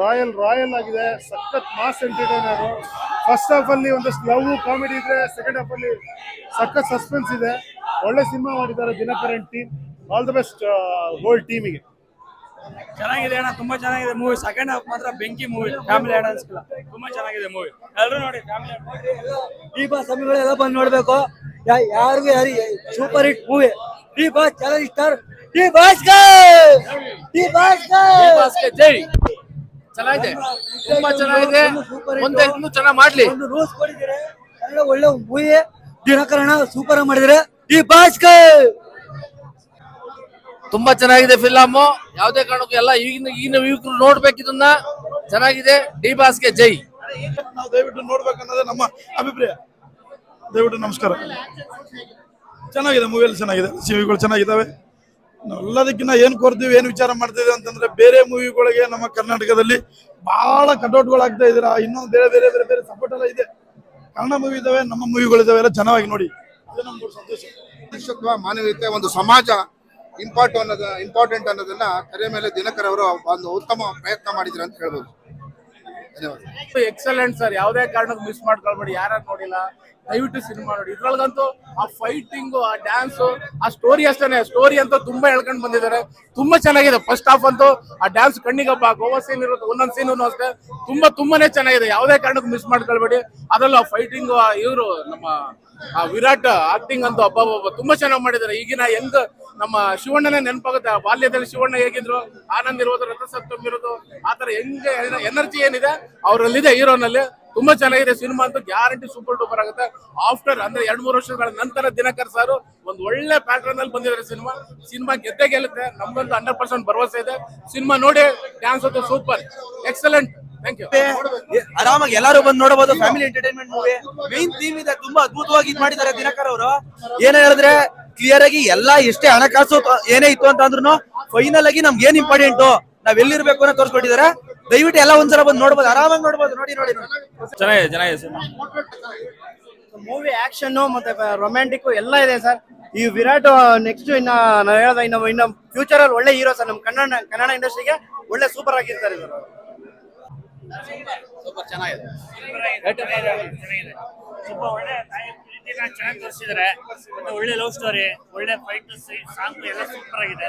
Royal royal ಆಗಿದೆ. ಸಖತ್ mass entertainer first half ಅಲ್ಲಿ ಒಂದಷ್ಟು ಲವ್ ಕಾಮಿಡಿ ಇದ್ರೆ ಸೆಕೆಂಡ್ ಹಾಫ್ ಅಲ್ಲಿ ಸಖತ್ ಸಸ್ಪೆನ್ಸ್ ಇದೆ. ಒಳ್ಳೆ ಸಿನಿಮಾ ಮಾಡಿದ್ದಾರೆ Dinakaran team all the best whole ಟೀಮಿಗೆ ಚೆನ್ನಾಗಿದೆ ಅಣ್ಣ ತುಂಬಾ ಚೆನ್ನಾಗಿದೆ ಮೂವಿ ಸೆಕೆಂಡ್ ಹಾಫ್ ಮಾತ್ರ ಬೆಂಕಿ ಮೂವಿ ಫ್ಯಾಮಿಲಿ ಆಡಿಯನ್ಸ್ ತುಂಬಾ ಚೆನ್ನಾಗಿದೆ ಮೂವಿ ಎಲ್ಲರೂ ನೋಡಿ ಫ್ಯಾಮಿಲಿ ದೀಪ ಸ್ವಾಮಿಗಳೆಲ್ಲ ಬಂದು ನೋಡ್ಬೇಕು. ಯಾರಿಗೂ ಯಾರಿ super hit movie D boss challenge star D boss D boss ಜೈ. ಚೆನ್ನಾಗಿದೆ. ತುಂಬಾ ಚೆನ್ನಾಗಿದೆ. ಮುಂದೆ ಇನ್ನೂ ಚೆನ್ನಾಗಿ ಮಾಡ್ಲಿ. ಒಂದು ರೂಲ್ಸ್ ಕೊಟ್ಟಿದ್ದಾರೆ ಕನ್ನಡ ಒಳ್ಳೆ ಮೂವಿ ದಿನಕರಣ ಸೂಪರ್ ಮಾಡಿದರೆ ಡಿ ಬಾಸ್ ತುಂಬಾ ಚೆನ್ನಾಗಿದೆ ಫಿಲಮ್ ಯಾವ್ದೇ ಕಾರಣಕ್ಕೂ ಎಲ್ಲ ಈಗಿನ ಈಗಿನ ಯುವಕರು ನೋಡ್ಬೇಕಿದನ್ನ ಚೆನ್ನಾಗಿದೆ. ಡಿ ಬಾಸ್ಗೆ ಜೈ. ನಾವು ದಯವಿಟ್ಟು ನೋಡ್ಬೇಕನ್ನೋದೇ ನಮ್ಮ ಅಭಿಪ್ರಾಯ. ದಯವಿಟ್ಟು ನಮಸ್ಕಾರ. ಚೆನ್ನಾಗಿದೆ ಮೂವಿಯಲ್ಲಿ ಚೆನ್ನಾಗಿದೆ. ಸಿವಿಗಳು ಚೆನ್ನಾಗಿದ್ದಾವೆ. ಎಲ್ಲದಕ್ಕಿಂತ ಏನು ಕೊರ್ತೀವಿ ಏನು ವಿಚಾರ ಮಾಡ್ತಿದ್ದೀವಿ ಅಂತಂದ್ರೆ ಬೇರೆ ಮೂವಿಗಳಿಗೆ ನಮ್ಮ ಕರ್ನಾಟಕದಲ್ಲಿ ಬಹಳ ಕಟೌಟ್ಗಳು ಆಗ್ತಾ ಇದ್ದೀರಾ. ಇನ್ನೊಂದು ಬೇರೆ ಬೇರೆ ಬೇರೆ ಬೇರೆ ಸಪೋರ್ಟ್ ಎಲ್ಲ ಇದೆ. ಕನ್ನಡ ಮೂವಿ ಇದಾವೆ ನಮ್ಮ ಮೂವಿಗಳಿದಾವೆ ಎಲ್ಲ ಚೆನ್ನಾಗಿ ನೋಡಿ. ಅದು ನಮ್ಗೆ ಸಂತೋಷ. ಮನುಷ್ಯತ್ವ, ಮಾನವೀಯತೆ, ಒಂದು ಸಮಾಜ ಇಂಪಾರ್ಟ್ ಅನ್ನೋದ ಇಂಪಾರ್ಟೆಂಟ್ ಅನ್ನೋದನ್ನ ಕರೆ ಮೇಲೆ ದಿನಕರ್ ಅವರು ಒಂದು ಉತ್ತಮ ಪ್ರಯತ್ನ ಮಾಡಿದ್ರು ಅಂತ ಹೇಳ್ಬೋದು. ಎಕ್ಸಲೆಂಟ್ ಸರ್ ಯಾವುದೇ ಕಾರಣಕ್ಕೂ ಮಿಸ್ ಮಾಡ್ಕೊಳ್ಬೇಡಿ. ಯಾರು ನೋಡಿಲ್ಲ. ದಯವಿಟ್ಟು ಸಿನಿಮಾ ನೋಡಿ. ಇದ್ರೊಳಗಂತೂ ಆ ಫೈಟಿಂಗ್ ಆ ಡ್ಯಾನ್ಸ್ ಆ ಸ್ಟೋರಿ ಅಷ್ಟೇನೆ. ಸ್ಟೋರಿ ಅಂತೂ ತುಂಬಾ ಹೇಳ್ಕೊಂಡು ಬಂದಿದ್ದಾರೆ. ತುಂಬಾ ಚೆನ್ನಾಗಿದೆ. ಫಸ್ಟ್ ಹಾಫ್ ಅಂತೂ ಆ ಡ್ಯಾನ್ಸ್ ಕಣ್ಣಿಗಪ್ಪ ಗೋವಾ ಸೀನ್ ಇರುತ್ತೆ, ಒಂದೊಂದು ಸೀನ್ ಅಷ್ಟೇ. ತುಂಬಾ, ತುಂಬಾನೇ ಚೆನ್ನಾಗಿದೆ. ಯಾವುದೇ ಕಾರಣಕ್ಕೂ ಮಿಸ್ ಮಾಡ್ಕೊಳ್ಬೇಡಿ. ಅದರಲ್ಲೂ ಆ ಫೈಟಿಂಗ್ ಇವರು ನಮ್ಮ ಆ ವಿರಾಟ್ ಆಕ್ಟಿಂಗ್ ಅಂತೂ ಅಬ್ಬಬ್ಬ ತುಂಬಾ ಚೆನ್ನಾಗಿ ಮಾಡಿದ್ದಾರೆ. ಈಗಿನ ಹೆಂಗ್ ನಮ್ಮ ಶಿವಣ್ಣನೇ ನೆನಪಾಗುತ್ತೆ. ಆ ಬಾಲ್ಯದಲ್ಲಿ ಶಿವಣ್ಣ ಹೇಗಿದ್ರು? ಆನಂದ್ ಇರ್ಬೋದು ರಥಸಪ್ತಮಿ ಇರೋದು ಆತರ ಹೆಂಗ್ ಎನರ್ಜಿ ಏನಿದೆ, ಅವರಲ್ಲಿದೆ ಹೀರೋನಲ್ಲಿ. ತುಂಬಾ ಚೆನ್ನಾಗಿದೆ ಸಿನಿಮಾ ಅಂತೂ ಗ್ಯಾರಂಟಿ ಸೂಪರ್ ಡೂಪರ್ ಆಗುತ್ತೆ. ಆಫ್ಟರ್ ಅಂದ್ರೆ ಎರಡ್ ಮೂರು ವರ್ಷಗಳ ನಂತರ ದಿನಕರ್ ಸಾರು ಒಂದು ಒಳ್ಳೆ ಪ್ಯಾಟರ್ನ್ ಅಲ್ಲಿ ಬಂದಿದ್ದಾರೆ ಸಿನಿಮಾ. ಸಿನಿಮಾ ಗೆದ್ದೆ ಗೆಲ್ಲುತ್ತೆ. ನಮ್ಗಂತೂ ಹಂಡ್ರೆಡ್ ಪರ್ಸೆಂಟ್ ಭರವಸೆ ಇದೆ. ಸಿನಿಮಾ ನೋಡಿ ಡ್ಯಾನ್ಸ್ ಅಂತೂ ಸೂಪರ್ ಎಕ್ಸಲೆಂಟ್ ಆರಾಮಾಗಿ ಎಲ್ಲರೂ ಬಂದು ನೋಡಬಹುದು. Family entertainment movie main theme ಇದೆ. ತುಂಬಾ ಅದ್ಭುತವಾಗಿ ಮಾಡಿದ್ದಾರೆ ದಿನಕರ್ ಅವರು. ಏನ್ ಹೇಳಿದ್ರೆ ಕ್ಲಿಯರ್ ಆಗಿ ಎಲ್ಲ ಎಷ್ಟೇ ಹಣಕಾಸು ಏನೇ ಇತ್ತು ಅಂತ ಅಂದ್ರೂ ಫೈನಲ್ ಆಗಿ ನಮ್ಗೆ ಏನ್ ಇಂಪಾರ್ಟೆಂಟ್ ನಾವ್ ಎಲ್ಲಿರ್ಬೇಕು ಅಂತ ತೋರಿಸ್ಕೊಟ್ಟಿದ್ದಾರೆ ದಯವಿಟ್ಟು ಎಲ್ಲ ಒಂದ್ಸಲ ಬಂದು ನೋಡ್ಬೋದು ಆರಾಮಾಗಿ ನೋಡ್ಬೋದು ನೋಡಿ ನೋಡಿ ಚೆನ್ನಾಗಿದೆ ಚೆನ್ನಾಗಿದೆ ಮೂವಿ ಆಕ್ಷನ್ ಮತ್ತೆ ರೊಮ್ಯಾಂಟಿಕ್ ಎಲ್ಲ ಇದೆ ಸರ್. ಈ ವಿರಾಟ್ ನೆಕ್ಸ್ಟ್ ಇನ್ನ ನಾನು ಹೇಳ್ದ ಇನ್ನು ಇನ್ನು ಫ್ಯೂಚರ್ ಅಲ್ಲಿ ಒಳ್ಳೆ ಹೀರೋ ಸರ್ ನಮ್ಮ ಕನ್ನಡ ಕನ್ನಡ ಇಂಡಸ್ಟ್ರಿಗೆ ಒಳ್ಳೆ ಸೂಪರ್ ಆಗಿರ್ತಾರೆ ಇವರು ಸೂಪರ್ ಒಳ್ಳೆ ಪ್ರೀತಿನ ಚೆನ್ನಾಗಿ ತೋರಿಸಿದ್ರೆ. ಒಳ್ಳೆ ಲವ್ ಸ್ಟೋರಿ ಒಳ್ಳೆ ಫೈಟ್ ಸಾಂಗ್ ಎಲ್ಲ ಸೂಪರ್ ಆಗಿದೆ.